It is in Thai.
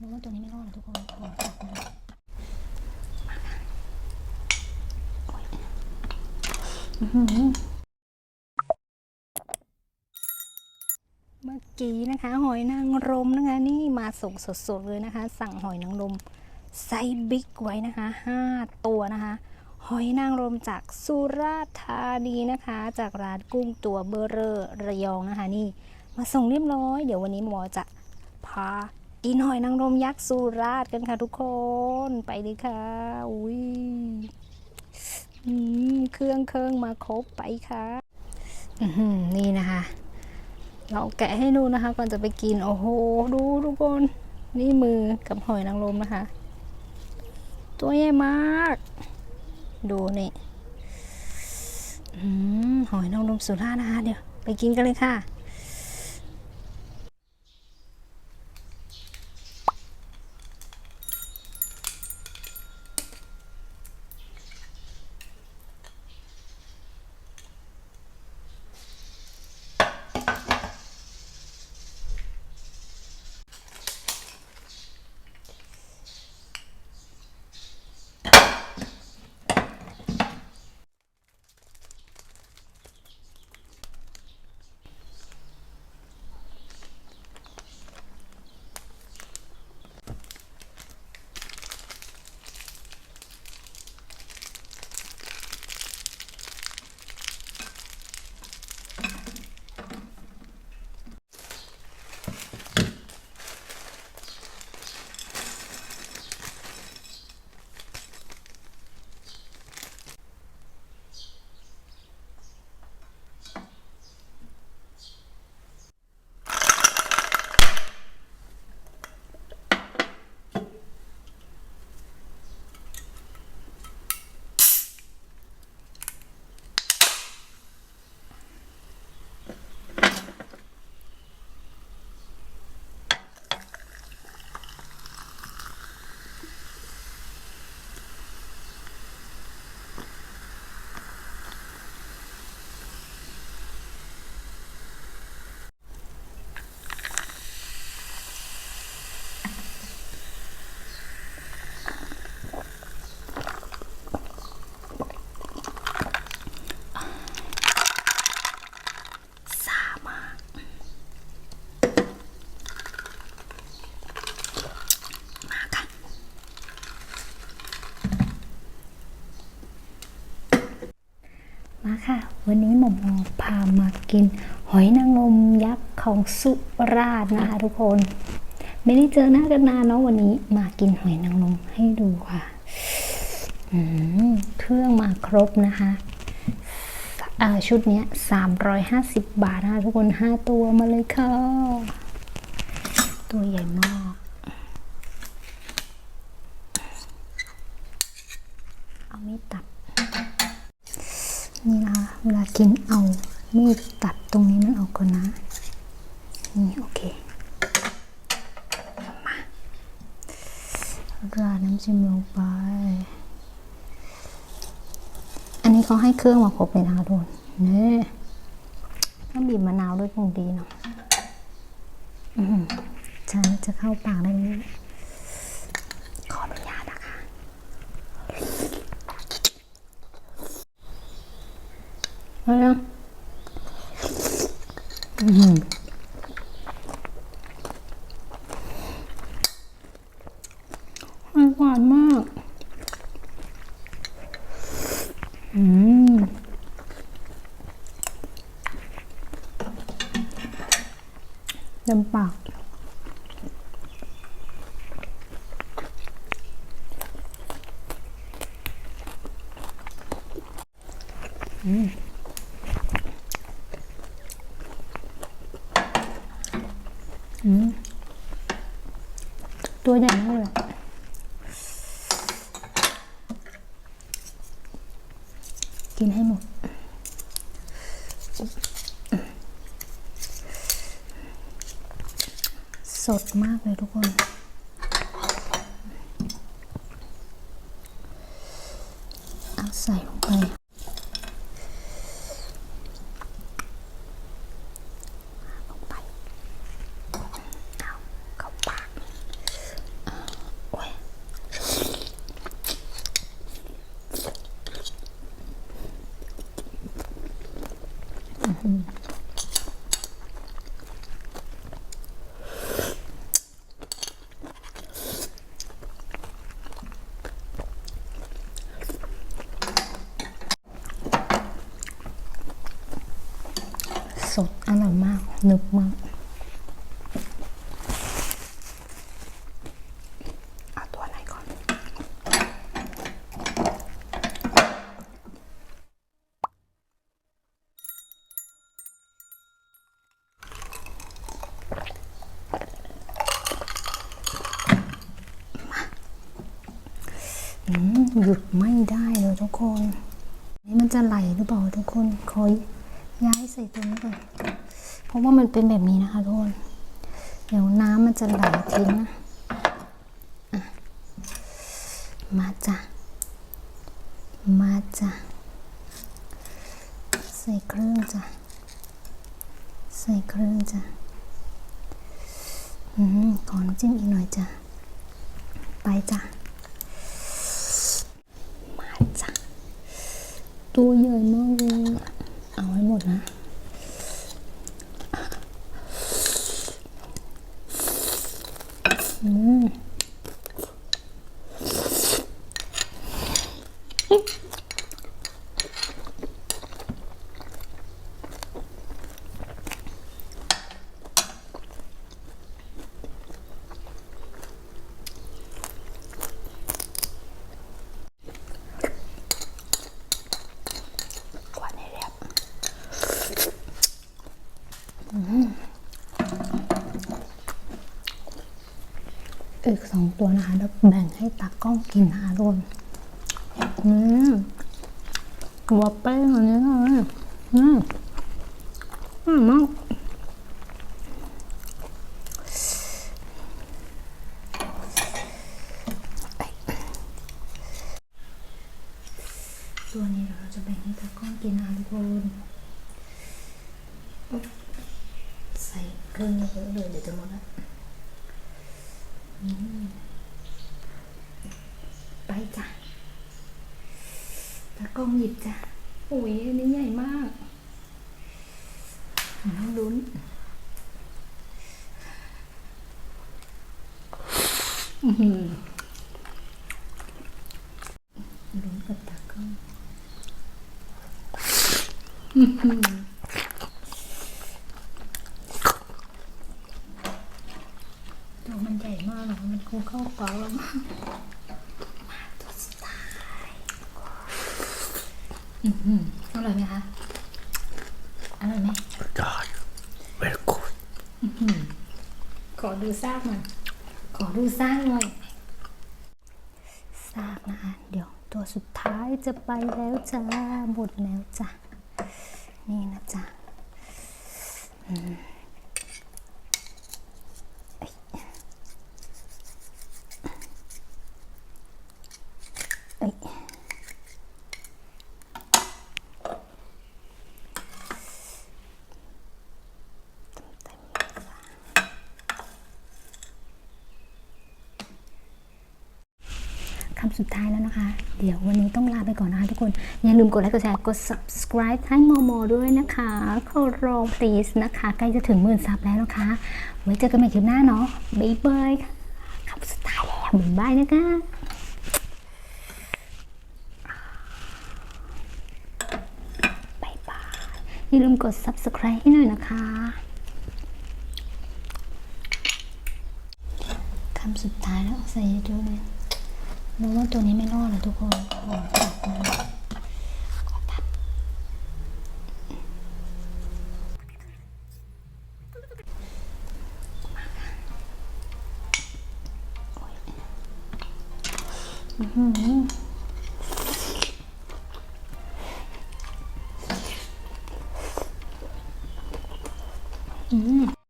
รู้ว่าตัวนี้ไม่รอดหรอทุกคนหัวตัดเลยมาค่ะโอ๊ยอื้อหือเมื่อกี้นะคะ หอยนางรมนะคะ นี่มาส่งสดๆเลยนะคะ สั่งหอยนางรมไซส์บิ๊กไว้นะคะ5ตัวนะคะหอยนางรมจากสุราษฎร์ธานีนะคะ จากร้านกุ้งตัวเบอร์เรอร์ระยองนะคะ นี่ มาส่งเรียบร้อย เดี๋ยววันนี้หมอจะพา กินหอยนางรมยักษ์สุราษฎร์กันค่ะทุกคนไปเลยค่ะอุ้ยเครื่องเครื่องมาครบไปค่ะนี่นะคะ เราแกะให้ดูนะคะ ก่อนจะไปกินโอ้โห ดูทุกคน นี่มือกับหอยนางรมนะคะ ตัวใหญ่มาก ดูนี่หอยนางรมสุราษฎร์นะคะ เดี๋ยวไปกินกันเลยค่ะ ค่ะ วันนี้หม่อมอพามากิน หอยนางรมยักษ์ของสุราษฎร์นะคะทุกคน ไม่ได้เจอหน้ากันนานเนาะวันนี้มากินหอยนางรมให้ดูค่ะอืมเครื่องมาครบนะคะอ่าชุดเนี้ย350 บาทนะคะทุกคน 5 ตัวมาเลยค่ะ ตัวใหญ่มากเอามีดตัด นี่นะคะเวลากินเอามีดตัดตรงนี้มันออกก่อนนะ นี่โอเคมาราดน้ำจิ้มลงไป อันนี้เขาให้เครื่องมาครบเลยนะคะทุกคนนี่ต้องบีบมะนาวด้วยคงดีเนาะฉันจะเข้าปากได้ไหมขออนุญาตนะคะ เอาละอืมหวานมาก อืมเต็มปากอืม ตัวใหญ่มากเลยอะ กินให้หมดสดมากเลยทุกคน เอาใส่ลงไปลงไป เอาเข้าปาก หนึบมากเอาตัวไหนก่อน หยุดไม่ได้เลยทุกคน นี่มันจะไหลหรือเปล่าทุกคน ขอย้ายใส่ตัวนี้ก่อน เพราะว่ามันเป็นแบบนี้นะคะทุกคนเดี๋ยวน้ำมันจะไหลทิ้งนะะมาจ้ะ มาจ้ะ ใส่เครื่องจ้ะ ใส่เครื่องจ้ะ อืมขอน้ำจิ้มอีกหน่อยจ้ะ ไปจ้ะ มาจ้ะ ตัวใหญ่มากเลย เอาให้หมดนะ อืมกวาดให้เรียบอืม อีกสองตัวนะคะ แล้วแบ่งให้ตากล้องกินนะคะทุกคนอืมตัวเป้งอันนี้เลยอืมอืมมากตัวนี้เดี๋ยวเราจะแบ่งให้ตากล้องกินนะคะทุกคนใส่เครื่องเยอะเลยเดี๋ยวจะหมดแล้ว ไปจ้ะตากองหยิบจ้ะโอ้ยอันนี้ใหญ่มากน้องลุ้นลุ้นกับตากล้องอื้อหือ ตัวมันใหญ่มากเลยมัน คงเข้าปากแล้วมั้งมาตัวสุดท้ายอือหืออร่อยไหมคะอร่อยไหม God, very good. ขอดูซากมันขอดูซากหน่อยซากนะคะเดี๋ยวตัวสุดท้ายจะไปแล้วจ้าหมดแล้วจ้ะนี่นะจ๊ะอืมเอ้ยเอ้ยเต็มๆเลยจ้ะ คำ สุดท้ายแล้วนะคะ เดี๋ยววันนี้ต้องลาไปก่อนนะคะทุกคน อย่าลืมกดไลค์กดแชร์กด subscribe ให้โมโมด้วยนะคะขอร้อง please นะคะ ใกล้จะถึงหมื่นซับแล้วนะคะ ไว้เจอกันใหม่คลิปหน้าเนาะบ๊ายบายค่ะคำสุดท้ายแล้วบ๊ายบายนะคะบ๊ายบายอย่าลืมกด subscribe ให้หน่อยนะคะคำสุดท้ายแล้วใส่เย อะๆเลยรู้ว่าตัวนี้ไม่รอดแล้วทุกคนขอตัดนะขอตัดอื้อหือ